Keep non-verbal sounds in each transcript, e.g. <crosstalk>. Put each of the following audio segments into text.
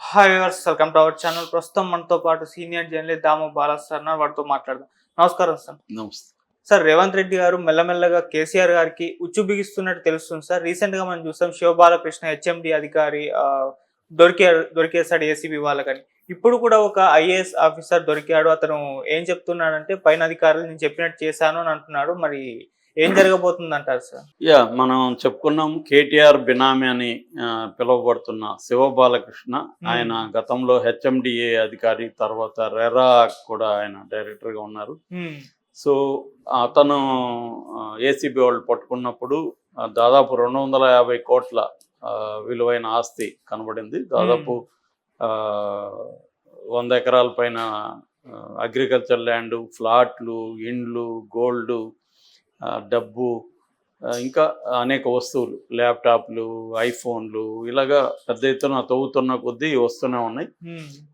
Hi viewers welcome to our channel ప్రస్తుతం మనతో పాటు senior journalist Damu Bala sir. వారితో మాట్లాడదాం. నమస్కారం సార్. నమస్తే. సార్ రేవంత్ రెడ్డి గారు మెల్లమెల్లగా కేసీఆర్ గారికి ఉచ్చు బిగిస్తున్నట్టు తెలుస్తుంది సార్. రీసెంట్గా మనం చూసాం శివబాలకృష్ణ హెచ్ఎండి అధికారి దొరికే దొరికేసాడు ఏసీబీ వాళ్ళకని. ఇప్పుడు కూడా ఒక ఐఏఎస్ ఆఫీసర్ దొరికాడు. అతను ఏం చెప్తున్నాడంటే పైన అధికారులు నేను చెప్పినట్టు చేశాను అని అంటున్నాడు. మరి ఏం జరగబోతుంది అంటారు సార్? యా మనం చెప్పుకున్నాం కేటీఆర్ బినామీ అని పిలువబడుతున్న శివబాలకృష్ణ. ఆయన గతంలో హెచ్ఎండిఏ అధికారి తర్వాత రెరా కూడా ఆయన డైరెక్టర్గా ఉన్నారు. హ్మ్. సో అతను ఏసీబీ వాళ్ళు పట్టుకున్నప్పుడు దాదాపు రెండు వందల యాభై కోట్ల విలువైన ఆస్తి కనబడింది. దాదాపు వంద ఎకరాల పైన అగ్రికల్చర్ ల్యాండ్ ఫ్లాట్లు ఇండ్లు గోల్డ్ డబ్బు ఇంకా అనేక వస్తువులు ల్యాప్టాప్లు ఐఫోన్లు ఇలాగా పెద్ద ఎత్తున తవ్వుతున్న కొద్దీ వస్తూనే ఉన్నాయి.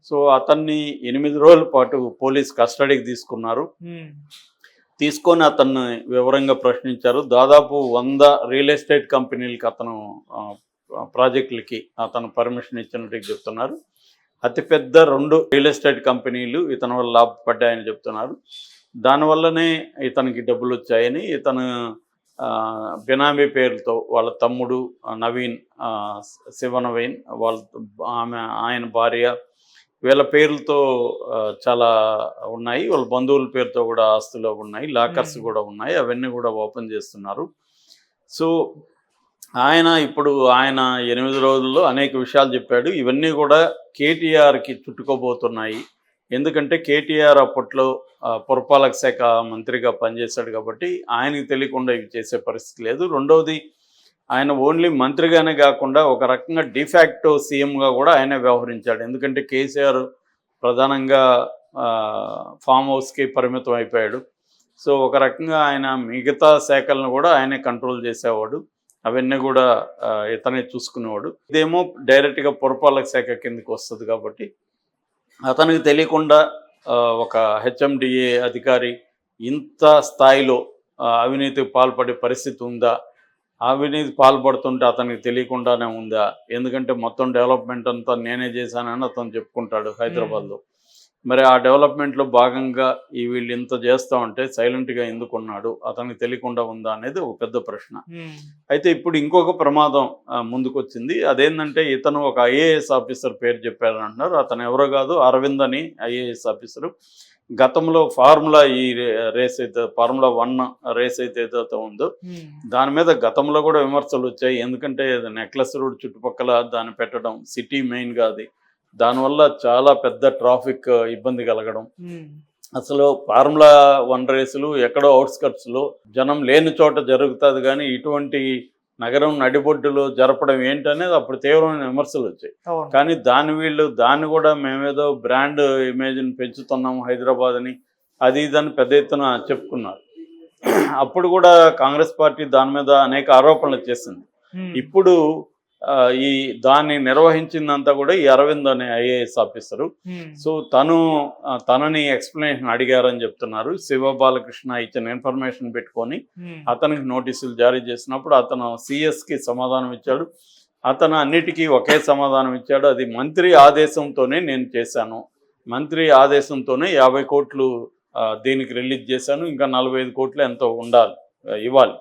సో అతన్ని ఎనిమిది రోజుల పాటు పోలీస్ కస్టడీకి తీసుకున్నారు. తీసుకొని అతన్ని వివరంగా ప్రశ్నించారు. దాదాపు వంద రియల్ ఎస్టేట్ కంపెనీలకి అతను ప్రాజెక్టులకి అతను పర్మిషన్ ఇచ్చినట్టు చెప్తున్నారు. అతిపెద్ద రెండు రియల్ ఎస్టేట్ కంపెనీలు ఇతని వల్ల లాభపడ్డాయని చెప్తున్నారు. దానివల్లనే ఇతనికి డబ్బులు వచ్చాయని ఇతను బినామీ పేరుతో వాళ్ళ తమ్ముడు నవీన్ ఆ, శివ నవీన్ వాళ్ళ ఆమె ఆయన భార్య వీళ్ళ పేర్లతో చాలా ఉన్నాయి. వాళ్ళ బంధువుల పేరుతో కూడా ఆస్తులు ఉన్నాయి. లాకర్స్. కూడా ఉన్నాయి. అవన్నీ కూడా ఓపెన్ చేస్తున్నారు. సో ఆయన ఇప్పుడు ఆయన ఎనిమిది రోజుల్లో అనేక విషయాలు చెప్పాడు. ఇవన్నీ కూడా కేటీఆర్కి చుట్టుకోబోతున్నాయి. ఎందుకంటే కేటీఆర్ అప్పట్లో పురపాలక శాఖ మంత్రిగా పనిచేశాడు కాబట్టి ఆయనకి తెలియకుండా ఇవి చేసే పరిస్థితి లేదు. రెండవది ఆయన ఓన్లీ మంత్రిగానే కాకుండా ఒక రకంగా డిఫాక్టో సీఎంగా కూడా ఆయనే వ్యవహరించాడు. ఎందుకంటే కేసీఆర్ ప్రధానంగా ఫామ్ హౌస్కి పరిమితం అయిపోయాడు. సో ఒక రకంగా ఆయన మిగతా శాఖలను కూడా ఆయనే కంట్రోల్ చేసేవాడు. అవన్నీ కూడా ఇతనే చూసుకునేవాడు. ఇదేమో డైరెక్ట్గా పురపాలక శాఖ కిందకి వస్తుంది కాబట్టి అతనికి తెలియకుండా ఒక హెచ్ఎండిఏ అధికారి ఇంత స్థాయిలో అవినీతికి పాల్పడే పరిస్థితి ఉందా? అవినీతి పాల్పడుతుంటే అతనికి తెలియకుండానే ఉందా? ఎందుకంటే మొత్తం డెవలప్మెంట్ అంతా నేనే చేశానని అతను చెప్పుకుంటాడు హైదరాబాద్లో. మరి ఆ డెవలప్మెంట్లో భాగంగా ఈ వీళ్ళు ఇంత చేస్తూ ఉంటే సైలెంట్గా ఎందుకు ఉన్నాడు? అతనికి తెలియకుండా ఉందా అనేది ఒక పెద్ద ప్రశ్న. అయితే ఇప్పుడు ఇంకొక ప్రమాదం ముందుకొచ్చింది. అదేంటంటే ఇతను ఒక ఐఏఎస్ ఆఫీసర్ పేరు చెప్పారని అంటున్నారు అతను ఎవరో కాదు అరవింద్ అని ఐఏఎస్ ఆఫీసరు. గతంలో ఫార్ములా ఈ రేస్ అయితే ఫార్ములా వన్ రేస్ అయితే ఏదైతే ఉందో. దాని మీద గతంలో కూడా విమర్శలు వచ్చాయి. ఎందుకంటే నెక్లెస్ రోడ్ చుట్టుపక్కల దాన్ని పెట్టడం సిటీ మెయిన్గా అది. దానివల్ల చాలా పెద్ద ట్రాఫిక్ ఇబ్బంది కలగడం. అసలు ఫార్ములా వన్ రేసులు ఎక్కడో అవుట్స్కట్స్లో జనం లేని చోట జరుగుతుంది కానీ ఇటువంటి నగరం నడిబొడ్డులో జరపడం ఏంటనేది అప్పుడు తీవ్రమైన విమర్శలు వచ్చాయి. కానీ దాని వీళ్ళు దాన్ని కూడా మేమేదో బ్రాండ్ ఇమేజ్ని పెంచుతున్నాం హైదరాబాద్ అని అది ఇదని పెద్ద ఎత్తున చెప్పుకున్నారు. అప్పుడు కూడా కాంగ్రెస్ పార్టీ దాని మీద అనేక ఆరోపణలు చేసింది. ఇప్పుడు ఈ దాన్ని నిర్వహించిందంతా కూడా ఈ అరవింద్ అనే ఐఏఎస్ ఆఫీసరు. సో తను తనని ఎక్స్ప్లెనేషన్ అడిగారని చెప్తున్నారు. శివ బాలకృష్ణ ఇచ్చిన ఇన్ఫర్మేషన్ పెట్టుకొని. అతనికి నోటీసులు జారీ చేసినప్పుడు అతను సిఎస్కి సమాధానం ఇచ్చాడు. అతను అన్నిటికీ ఒకే సమాధానం ఇచ్చాడు. అది మంత్రి ఆదేశంతోనే నేను చేశాను. మంత్రి ఆదేశంతోనే యాభై కోట్లు దీనికి రిలీజ్ చేశాను. ఇంకా నలభై ఐదు కోట్లు ఎంతో ఉండాలి ఇవ్వాలి.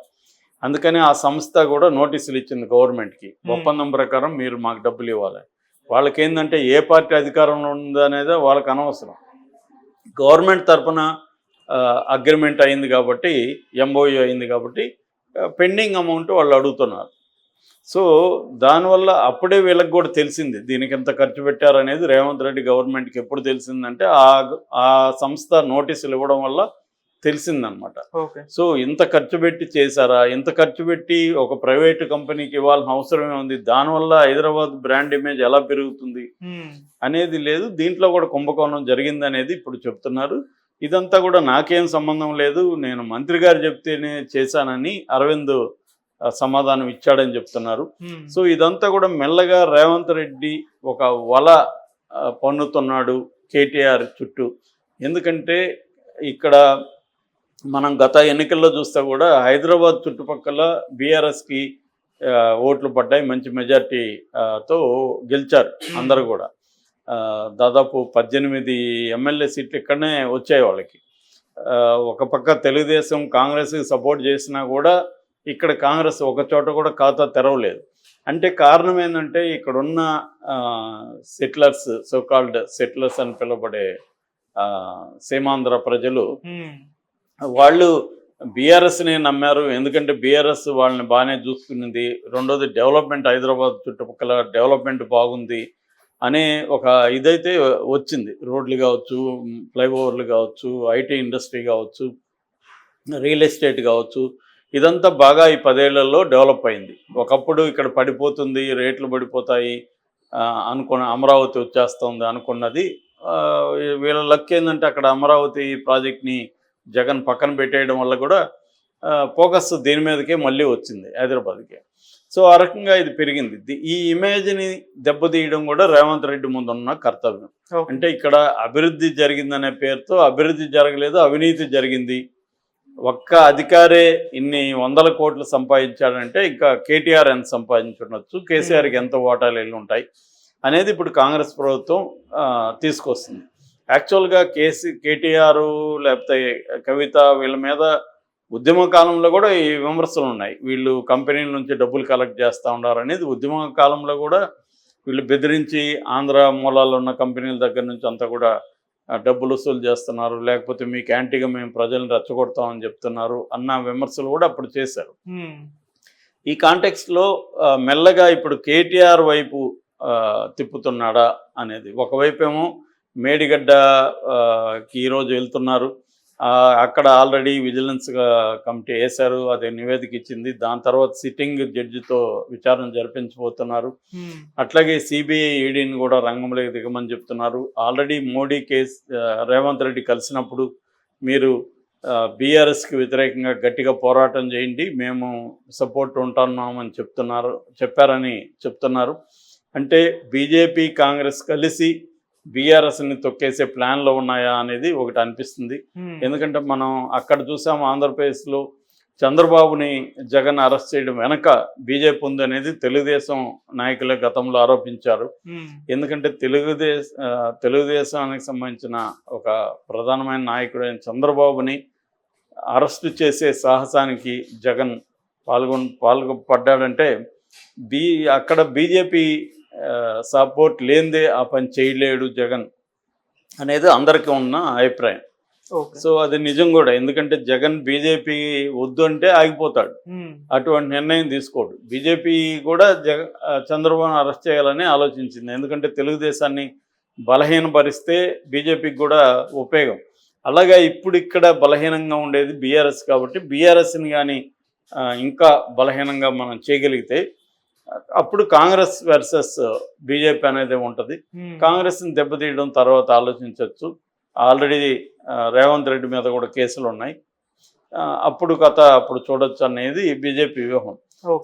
అందుకని ఆ సంస్థ కూడా నోటీసులు ఇచ్చింది గవర్నమెంట్కి. ఒప్పందం ప్రకారం మీరు మాకు డబ్బులు ఇవ్వాలి. వాళ్ళకి ఏంటంటే ఏ పార్టీ అధికారంలో ఉందనేది వాళ్ళకి అనవసరం. గవర్నమెంట్ తరపున అగ్రిమెంట్ అయింది కాబట్టి ఎంఓయూ అయింది కాబట్టి పెండింగ్ అమౌంట్ వాళ్ళు అడుగుతున్నారు. సో దానివల్ల అప్పుడే వీళ్ళకి కూడా తెలిసింది దీనికి ఎంత ఖర్చు పెట్టారనేది రేవంత్ రెడ్డి గవర్నమెంట్కి ఎప్పుడు తెలిసిందంటే ఆ ఆ సంస్థ నోటీసులు ఇవ్వడం వల్ల తెలిసిందనమాట. సో ఇంత ఖర్చు పెట్టి చేశారా? ఇంత ఖర్చు పెట్టి ఒక ప్రైవేట్ కంపెనీకి ఇవ్వాల్సిన అవసరమే ఉంది. దానివల్ల హైదరాబాద్ బ్రాండ్ ఇమేజ్ ఎలా పెరుగుతుంది. అనేది లేదు. దీంట్లో కూడా కుంభకోణం జరిగింది అనేది ఇప్పుడు చెప్తున్నారు. ఇదంతా కూడా నాకేం సంబంధం లేదు. నేను మంత్రి గారు చెప్తేనే చేశానని అరవింద్ సమాధానం ఇచ్చాడని చెప్తున్నారు. సో ఇదంతా కూడా మెల్లగా రేవంత్ రెడ్డి ఒక వల పన్నుతున్నాడు కేటీఆర్ చుట్టూ. ఎందుకంటే ఇక్కడ మనం గత ఎన్నికల్లో చూస్తే కూడా హైదరాబాద్ చుట్టుపక్కల బీఆర్ఎస్కి ఓట్లు పడ్డాయి మంచి మెజార్టీ తో గెలిచారు అందరూ కూడా. దాదాపు పద్దెనిమిది ఎమ్మెల్యే సీట్లు ఇక్కడనే వచ్చాయి వాళ్ళకి. ఒక పక్క తెలుగుదేశం కాంగ్రెస్కి సపోర్ట్ చేసినా కూడా ఇక్కడ కాంగ్రెస్ ఒక చోట కూడా ఖాతా తెరవలేదు. అంటే కారణం ఏంటంటే ఇక్కడున్న సెటిలర్స్ సోకాల్డ్ సెటిలర్స్ అని పిలువబడే సీమాంధ్ర ప్రజలు వాళ్ళు బీఆర్ఎస్ని నమ్మారు. ఎందుకంటే బీఆర్ఎస్ వాళ్ళని బాగానే చూసుకునింది. రెండోది డెవలప్మెంట్ హైదరాబాద్ చుట్టుపక్కల డెవలప్మెంట్ బాగుంది అనే ఒక ఇదైతే వచ్చింది. రోడ్లు కావచ్చు ఫ్లైఓవర్లు కావచ్చు ఐటీ ఇండస్ట్రీ కావచ్చు రియల్ ఎస్టేట్ కావచ్చు. ఇదంతా బాగా ఈ పదేళ్ళలో డెవలప్ అయింది. ఒకప్పుడు ఇక్కడ పడిపోతుంది రేట్లు పడిపోతాయి అనుకున్న అమరావతి వచ్చేస్తుంది అనుకున్నది. వీళ్ళ లక్ ఏంటంటే అక్కడ అమరావతి ప్రాజెక్ట్ని జగన్ పక్కన పెట్టేయడం వల్ల కూడా ఫోకస్ దీని మీదకే మళ్ళీ వచ్చింది హైదరాబాద్కి. సో ఆ రకంగా ఇది పెరిగింది. ఈ ఇమేజ్ని దెబ్బతీయడం కూడా రేవంత్ రెడ్డి ముందున్న కర్తవ్యం. అంటే ఇక్కడ అభివృద్ధి జరిగిందనే పేరుతో అభివృద్ధి జరగలేదు అవినీతి జరిగింది. ఒక్క అధికారే ఇన్ని వందల కోట్లు సంపాదించాడంటే ఇంకా కేటీఆర్ ఎంత సంపాదించుండొచ్చు కేసీఆర్కి ఎంత ఓటాలు వెళ్ళి ఉంటాయి అనేది ఇప్పుడు కాంగ్రెస్ ప్రభుత్వం తీసుకొస్తుంది. యాక్చువల్గా కేసీ కేటీఆర్ లేకపోతే కవిత వీళ్ళ మీద ఉద్యమ కాలంలో కూడా ఈ విమర్శలు ఉన్నాయి. వీళ్ళు కంపెనీల నుంచి డబ్బులు కలెక్ట్ చేస్తూ ఉన్నారు అనేది ఉద్యమ కాలంలో కూడా వీళ్ళు బెదిరించి ఆంధ్ర మూలాల్లో ఉన్న కంపెనీల దగ్గర నుంచి అంతా కూడా డబ్బులు వసూలు చేస్తున్నారు. లేకపోతే మీకు యాంటీగా మేము ప్రజలను రెచ్చగొడతామని చెప్తున్నారు అన్న విమర్శలు కూడా అప్పుడు చేశారు. ఈ కాంటెక్స్ట్లో మెల్లగా ఇప్పుడు కేటీఆర్ వైపు తిప్పుతున్నాడా అనేది. ఒకవైపు ఏమో మేడిగడ్డ ఆ, కి ఈరోజు వెళ్తున్నారు. అక్కడ ఆల్రెడీ విజిలెన్స్ కమిటీ వేశారు. అది నివేదిక ఇచ్చింది. దాని తర్వాత సిట్టింగ్ జడ్జితో విచారణ జరిపించబోతున్నారు. అట్లాగే సిబిఐ ఈడీని కూడా రంగంలోకి దిగమని చెప్తున్నారు. ఆల్రెడీ మోడీ కేసు రేవంత్ రెడ్డి కలిసినప్పుడు మీరు బీఆర్ఎస్కి వ్యతిరేకంగా గట్టిగా పోరాటం చేయండి. మేము సపోర్ట్ ఉంటున్నామని చెప్తున్నారు చెప్పారని చెప్తున్నారు. అంటే బీజేపీ కాంగ్రెస్ కలిసి బీఆర్ఎస్ని తొక్కేసే ప్లాన్లో ఉన్నాయా అనేది ఒకటి అనిపిస్తుంది. ఎందుకంటే మనం అక్కడ చూసాం ఆంధ్రప్రదేశ్లో చంద్రబాబుని జగన్ అరెస్ట్ చేయడం వెనక బీజేపీ ఉంది అనేది తెలుగుదేశం నాయకులే గతంలో ఆరోపించారు. ఎందుకంటే తెలుగుదేశ తెలుగుదేశానికి సంబంధించిన ఒక ప్రధానమైన నాయకుడైన చంద్రబాబుని అరెస్ట్ చేసే సాహసానికి జగన్ పాల్గొన్ పాల్గొపడ్డాడంటే బీ అక్కడ బీజేపీ సపోర్ట్ లేనిదే ఆ పని చేయలేడు జగన్ అనేది అందరికీ ఉన్న అభిప్రాయం. ఓకే. సో అది నిజం కూడా. ఎందుకంటే జగన్ బీజేపీ వద్దు అంటే ఆగిపోతాడు. అటువంటి నిర్ణయం తీసుకోడు. బీజేపీ కూడా జగ చంద్రబాబును అరెస్ట్ చేయాలని ఆలోచించింది. ఎందుకంటే తెలుగుదేశాన్ని బలహీనపరిస్తే బీజేపీకి కూడా ఉపయోగం. అలాగా ఇప్పుడు ఇక్కడ బలహీనంగా ఉండేది బీఆర్ఎస్ కాబట్టి బీఆర్ఎస్ని కానీ ఇంకా బలహీనంగా మనం చేయగలిగితే అప్పుడు కాంగ్రెస్ వర్సెస్ బీజేపీ అనేది ఉంటుంది కాంగ్రెస్ని దెబ్బతీయడం తర్వాత ఆలోచించవచ్చు ఆల్రెడీ రేవంత్ రెడ్డి మీద కూడా కేసులు ఉన్నాయి. అప్పుడు కథ అప్పుడు చూడొచ్చు అనేది బీజేపీ వ్యూహం.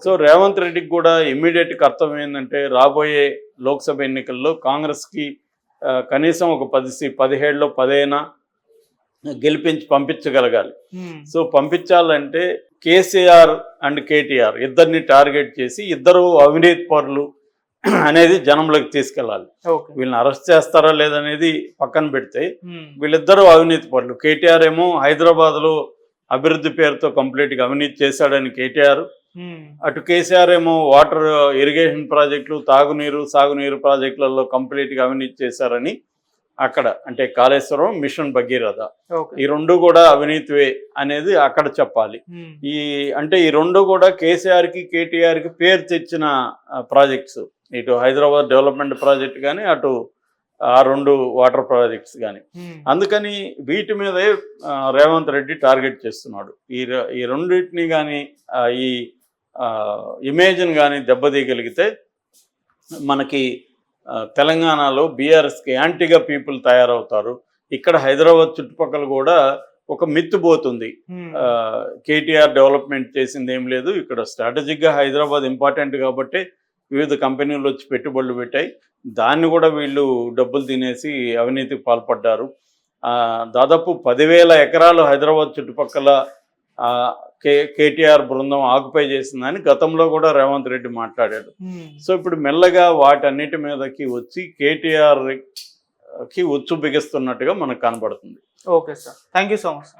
సో రేవంత్ రెడ్డికి కూడా ఇమ్మీడియట్ కర్తవ్యం ఏంటంటే రాబోయే లోక్సభ ఎన్నికల్లో కాంగ్రెస్కి కనీసం ఒక పది సీ పదిహేడులో పదైనా గెలిపించి పంపించగలగాలి. ఉమ్, సో పంపించాలంటే కేసీఆర్ అండ్ కేటీఆర్ ఇద్దరిని టార్గెట్ చేసి ఇద్దరు అవినీతి పరులు <clears throat> అనేది జనంలోకి తీసుకెళ్ళాలి. వీళ్ళని అరెస్ట్ చేస్తారా లేదనేది పక్కన పెడితే ఉమ్, వీళ్ళిద్దరూ అవినీతి పరులు. కేటీఆర్ ఏమో హైదరాబాద్లో అభివృద్ధి పేరుతో కంప్లీట్గా అవినీతి చేశాడని కేటీఆర్. ఉమ్, అటు కేసీఆర్ ఏమో వాటర్ ఇరిగేషన్ ప్రాజెక్టులు తాగునీరు సాగునీరు ప్రాజెక్టులలో కంప్లీట్గా అవినీతి చేశారని అక్కడ అంటే కాళేశ్వరం మిషన్ భగీరథ. ఈ రెండు కూడా అవినీతివే అనేది అక్కడ చెప్పాలి. ఈ అంటే ఈ రెండు కూడా కేసీఆర్కి కేటీఆర్కి పేరు తెచ్చిన ప్రాజెక్ట్స్. ఇటు హైదరాబాద్ డెవలప్మెంట్ ప్రాజెక్ట్ కానీ అటు ఆ రెండు వాటర్ ప్రాజెక్ట్స్ కానీ అందుకని వీటి మీదే రేవంత్ రెడ్డి టార్గెట్ చేస్తున్నాడు. ఈ ఈ రెండింటిని కానీ ఈ ఇమేజ్ని కానీ దెబ్బతీయగలిగితే మనకి తెలంగాణలో బీఆర్ఎస్కి యాంటీగా పీపుల్ తయారవుతారు. ఇక్కడ హైదరాబాద్ చుట్టుపక్కల కూడా ఒక మిత్తు పోతుంది. కేటీఆర్ డెవలప్మెంట్ చేసింది ఏం లేదు. ఇక్కడ స్ట్రాటజిక్గా హైదరాబాద్ ఇంపార్టెంట్ కాబట్టి వివిధ కంపెనీలు వచ్చి పెట్టుబడులు పెట్టాయి. దాన్ని కూడా వీళ్ళు డబ్బులు తినేసి అవినీతికి పాల్పడ్డారు. దాదాపు పదివేల ఎకరాలు హైదరాబాద్ చుట్టుపక్కల కే కేటీఆర్ బృందం ఆక్యుపై చేసిందని గతంలో కూడా రేవంత్ రెడ్డి మాట్లాడాడు. సో ఇప్పుడు మెల్లగా వాటన్నిటి మీదకి వచ్చి కేటీఆర్కి ఉచ్చు బిగిస్తున్నట్టుగా మనకు కనబడుతుంది. Okay sir. Thank you so much